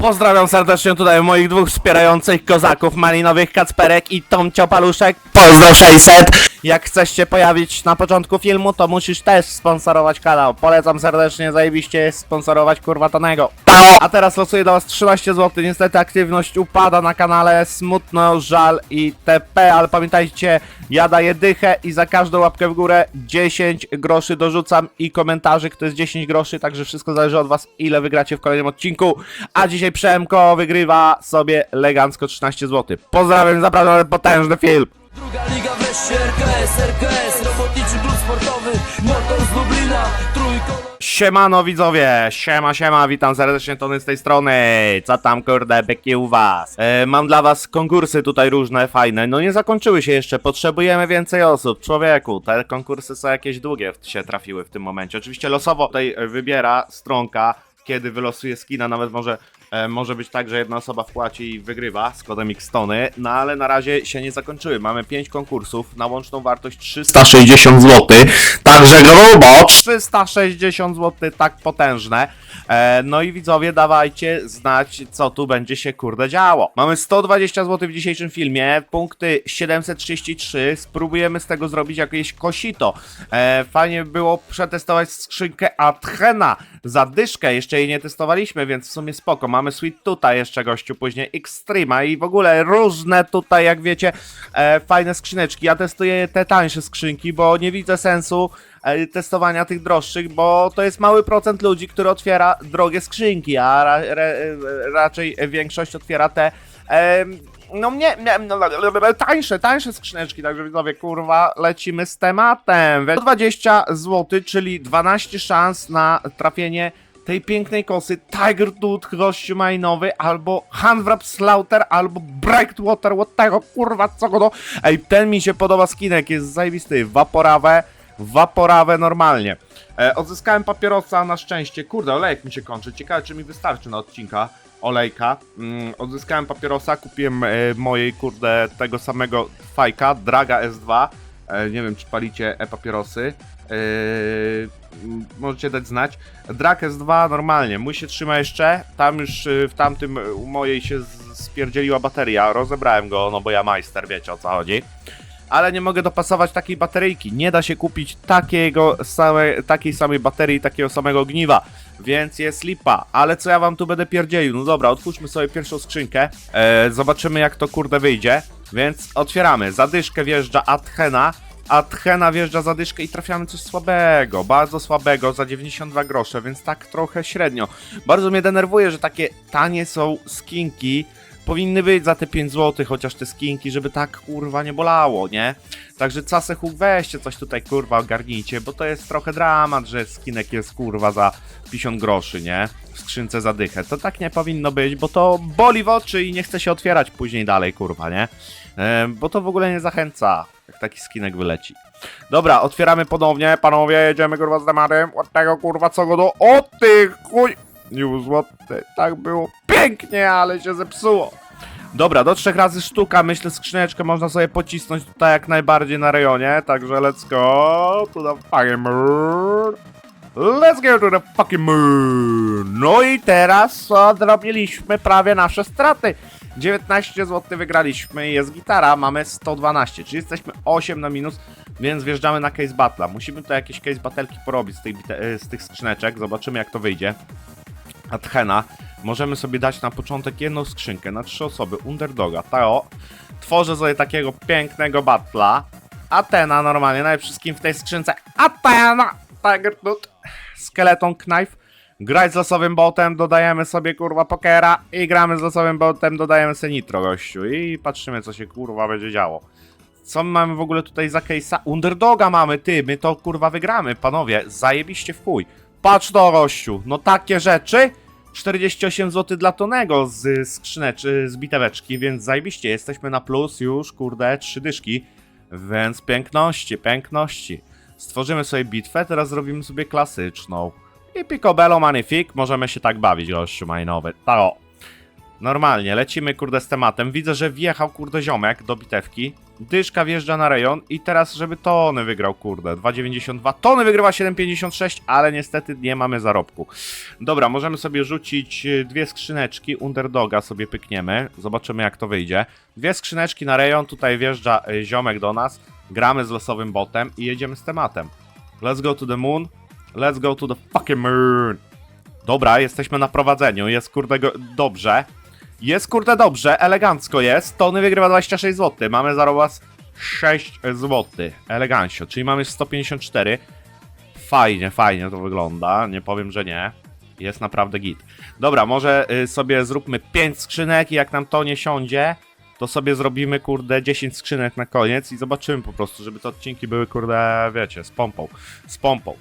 Pozdrawiam serdecznie tutaj moich dwóch wspierających kozaków, malinowych Kacperek i Tomcio Paluszek. Pozdro 600! Jak chcesz się pojawić na początku filmu, to musisz też sponsorować kanał. Polecam serdecznie, zajebiście jest sponsorować kurwa Tonego. A teraz losuję do was 13 zł. Niestety aktywność upada na kanale, smutno, żal i TP, ale pamiętajcie, ja daję dychę i za każdą łapkę w górę 10 groszy dorzucam i komentarzy, to jest 10 groszy, także wszystko zależy od was, ile wygracie w kolejnym odcinku. A dzisiaj Przemko wygrywa sobie elegancko 13 zł. Pozdrawiam, zapraszam na potężny film. Druga liga wreszcie RKS, RKS Robotniczy klub sportowy Motor z Lublina Trójkolor Siemano widzowie, siema siema, witam serdecznie Tony z tej strony, co tam kurde byki u was? E, mam dla was konkursy tutaj różne, fajne, no nie zakończyły się jeszcze, potrzebujemy więcej osób, człowieku, te konkursy są jakieś długie się trafiły w tym momencie, oczywiście losowo tutaj wybiera stronka, kiedy wylosuje skina, nawet może, e, może być tak, że jedna osoba wpłaci i wygrywa z kodem Xtony, no ale na razie się nie zakończyły. Mamy 5 konkursów na łączną wartość 360 zł, także grubo 360 zł, tak potężne. E, no i widzowie, dawajcie znać, co tu będzie się kurde działo. Mamy 120 zł w dzisiejszym filmie, punkty 733, spróbujemy z tego zrobić jakieś kosito. E, fajnie by było przetestować skrzynkę Athena za dyszkę, jeszcze jej nie testowaliśmy, więc w sumie spoko. Mamy Sweet tutaj jeszcze gościu, później Extrema i w ogóle różne tutaj, jak wiecie, e, fajne skrzyneczki. Ja testuję te tańsze skrzynki, bo nie widzę sensu e, testowania tych droższych, bo to jest mały procent ludzi, który otwiera drogie skrzynki, a ra, re, e, raczej większość otwiera te em, no nie, nie no, tańsze, tańsze skrzyneczki, także widzowie, kurwa, lecimy z tematem. 20 zł, czyli 12 szans na trafienie tej pięknej kosy Tiger Tooth, gościu majnowy, albo Handwrap Slaughter, albo Breakwater, what tego, kurwa, co go do... Ej, ten mi się podoba skinek, jest zajebisty, Vaporave, Vaporave normalnie. E, odzyskałem papierosa na szczęście, kurde, olejek mi się kończy, ciekawe czy mi wystarczy na odcinka olejka. Mm, odzyskałem papierosa, kupiłem e, mojej, kurde, tego samego fajka, Draga S2. E, nie wiem, czy palicie e-papierosy. E, możecie dać znać. Drag S2 normalnie, mój się trzyma jeszcze. Tam już e, w tamtym u mojej się spierdzieliła bateria. Rozebrałem go, no bo ja majster, wiecie o co chodzi. Ale nie mogę dopasować takiej bateryjki. Nie da się kupić takiego same, takiej samej baterii, takiego samego ogniwa. Więc jest lipa. Ale co ja wam tu będę pierdzielił? No dobra, otwórzmy sobie pierwszą skrzynkę. Zobaczymy jak to kurde wyjdzie. Więc otwieramy. Zadyszkę wjeżdża Athena. Athena wjeżdża zadyszkę i trafiamy coś słabego. Bardzo słabego za 92 grosze, więc tak trochę średnio. Bardzo mnie denerwuje, że takie tanie są skinki powinny być za te 5 zł, chociaż te skinki, żeby tak kurwa nie bolało, nie? Także Casechuk weźcie coś tutaj kurwa ogarnijcie, bo to jest trochę dramat, że skinek jest kurwa za 50 groszy, nie? W skrzynce za dychę. To tak nie powinno być, bo to boli w oczy i nie chce się otwierać później dalej, kurwa, nie? E, bo to w ogóle nie zachęca, jak taki skinek wyleci. Dobra, otwieramy ponownie, panowie, jedziemy kurwa z tematem. Od tego kurwa co go do... O ty chuj... Już złoty, tak było pięknie, ale się zepsuło. Dobra, do trzech razy sztuka, myślę skrzyneczkę można sobie pocisnąć tutaj jak najbardziej na rejonie, także let's go to the fucking moon. Let's go to the fucking moon. No i teraz odrobiliśmy prawie nasze straty. 19 zł wygraliśmy jest gitara, mamy 112, czyli jesteśmy 8 na minus, więc wjeżdżamy na case battle'a. Musimy tutaj jakieś case battle'ki porobić z tych, z tych skrzyneczek, zobaczymy jak to wyjdzie. Athena. Możemy sobie dać na początek jedną skrzynkę na trzy osoby. Underdoga. Teo. Tworzę sobie takiego pięknego battla. Athena normalnie, najlepszy skin w tej skrzynce. Athena! Tiger Tooth. Skeleton Knife. Grać z losowym botem, dodajemy sobie kurwa pokera i gramy z losowym botem, dodajemy sobie nitro gościu i patrzymy co się kurwa będzie działo. Co my mamy w ogóle tutaj za case'a? Underdoga mamy, ty, my to kurwa wygramy, panowie, zajebiście w chuj. Patrz to, gościu, no takie rzeczy. 48 zł dla Tonego z skrzyneczy, z biteweczki, więc zajebiście, jesteśmy na plus już, kurde, trzy dyszki. Więc piękności, piękności. Stworzymy sobie bitwę, teraz zrobimy sobie klasyczną. I picobello magnifique, możemy się tak bawić, gościu majnowy. Tao. Normalnie, lecimy kurde z tematem. Widzę, że wjechał kurde ziomek do bitewki. Dyszka wjeżdża na rejon i teraz, żeby Tony wygrał, kurde, 2,92. Tony wygrywa 7,56, ale niestety nie mamy zarobku. Dobra, możemy sobie rzucić y, dwie skrzyneczki, underdoga sobie pykniemy, zobaczymy jak to wyjdzie. Dwie skrzyneczki na rejon, tutaj wjeżdża y, ziomek do nas, gramy z losowym botem i jedziemy z tematem. Let's go to the moon, let's go to the fucking moon. Dobra, jesteśmy na prowadzeniu, jest kurde dobrze. Jest kurde dobrze, elegancko jest. Tony wygrywa 26 zł. Mamy zaraz 6 zł. Elegancio, czyli mamy 154. Fajnie, fajnie to wygląda. Nie powiem, że nie. Jest naprawdę git. Dobra, może y, sobie zróbmy 5 skrzynek i jak nam to nie siądzie, to sobie zrobimy kurde 10 skrzynek na koniec i zobaczymy po prostu, żeby te odcinki były kurde, wiecie, z pompą. Z pompą.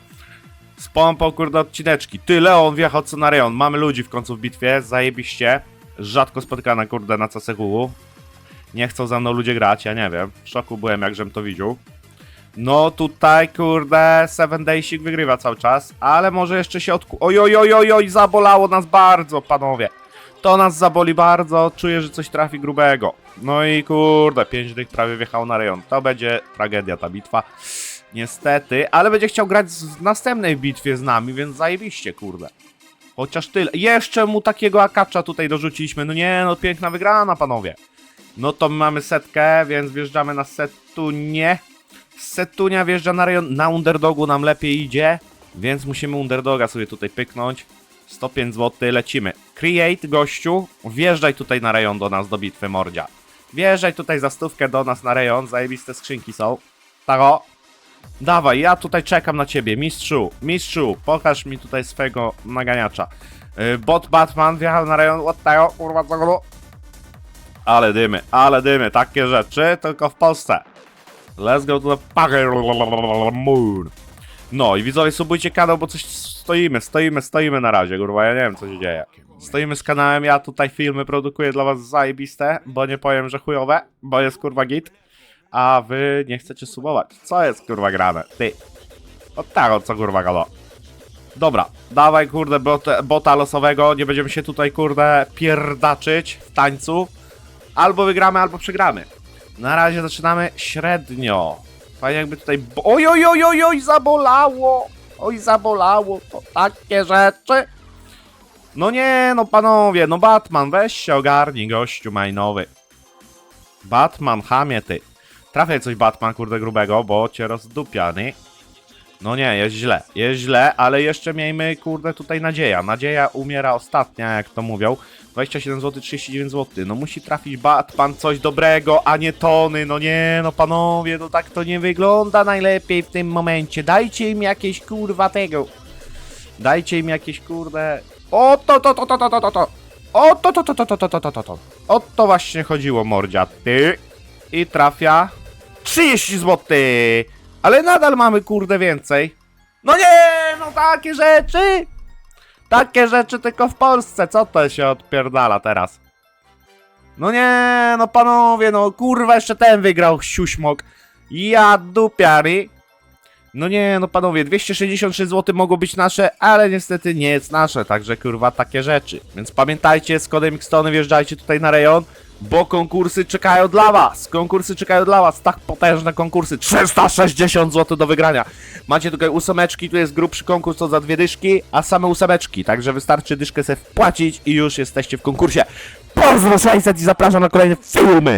Z pompą kurde odcineczki. Ty, Leon wjechał co na rejon. Mamy ludzi w końcu w bitwie, zajebiście. Rzadko spotykana kurde na CSGU. Nie chcą za mną ludzie grać, ja nie wiem. W szoku byłem, jak żem to widział. No tutaj, kurde, Seven Daysik wygrywa cały czas, ale może jeszcze się odku... Oj, zabolało nas bardzo, panowie. To nas zaboli bardzo, czuję, że coś trafi grubego. No i kurde, 5 dych prawie wjechał na rejon. To będzie tragedia ta bitwa. Niestety, ale będzie chciał grać w następnej bitwie z nami, więc zajebiście, kurde. Chociaż tyle. Jeszcze mu takiego akacza tutaj dorzuciliśmy. No nie, no piękna wygrana, panowie. No to mamy setkę, więc wjeżdżamy na setunię. Setunia wjeżdża na rejon. Na underdogu nam lepiej idzie, więc musimy underdoga sobie tutaj pyknąć. 105 zł, lecimy. Create, gościu, wjeżdżaj tutaj na rejon do nas, do bitwy mordzia. Wjeżdżaj tutaj za stówkę do nas na rejon, zajebiste skrzynki są. Tak o. Dawaj, ja tutaj czekam na ciebie, mistrzu, mistrzu, pokaż mi tutaj swojego naganiacza. Yy, bot Batman wjechał na rejon, what the kurwa, co go... Ale dymy, ale dymy, takie rzeczy tylko w Polsce. Let's go to the fucking moon. No i widzowie, subujcie kanał, bo coś stoimy, stoimy, stoimy na razie, kurwa, ja nie wiem co się dzieje. Stoimy z kanałem, ja tutaj filmy produkuję dla was zajebiste, bo nie powiem, że chujowe, bo jest kurwa git, a wy nie chcecie subować. Co jest kurwa grane? Ty. O tak, o co kurwa gada. Dobra, dawaj kurde bota, bota losowego, nie będziemy się tutaj kurde pierdaczyć w tańcu. Albo wygramy, albo przegramy. Na razie zaczynamy średnio. Fajnie jakby tutaj... Oj, oj, oj, oj, oj, zabolało! Oj, zabolało, to takie rzeczy. No nie, no panowie, no Batman, weź się ogarnij, gościu majnowy. Batman, chamie ty. Trafiaj coś Batman, kurde grubego, bo cię rozdupia, nie? No nie, jest źle, jest źle, ale jeszcze miejmy, kurde, tutaj nadzieja. Nadzieja umiera ostatnia, jak to mówią. 27 zł, 39 zł. No musi trafić Batman coś dobrego, a nie tony. No nie, no panowie, no tak to nie wygląda najlepiej w tym momencie. Dajcie im jakieś kurwa tego. Dajcie im jakieś kurde. O to to to to to to to to. O to to to to to to to to to. O to właśnie chodziło mordzia. Ty. I trafia 30 zł. Ale nadal mamy kurde więcej. No nie, no takie rzeczy. Takie rzeczy tylko w Polsce. Co to się odpierdala teraz? No nie, no panowie, no kurwa, jeszcze ten wygrał siuśmok. Ja dupiary. No nie, no panowie, 266 zł mogło być nasze, ale niestety nie jest nasze, także kurwa takie rzeczy. Więc pamiętajcie, z kodem Xtony wjeżdżajcie tutaj na rejon, bo konkursy czekają dla was. Konkursy czekają dla was, tak potężne konkursy. 360 zł do wygrania. Macie tutaj ósemeczki, tu jest grubszy konkurs, to za dwie dyszki, a same ósemeczki, także wystarczy dyszkę sobie wpłacić i już jesteście w konkursie. Pozdro 600 i zapraszam na kolejne filmy.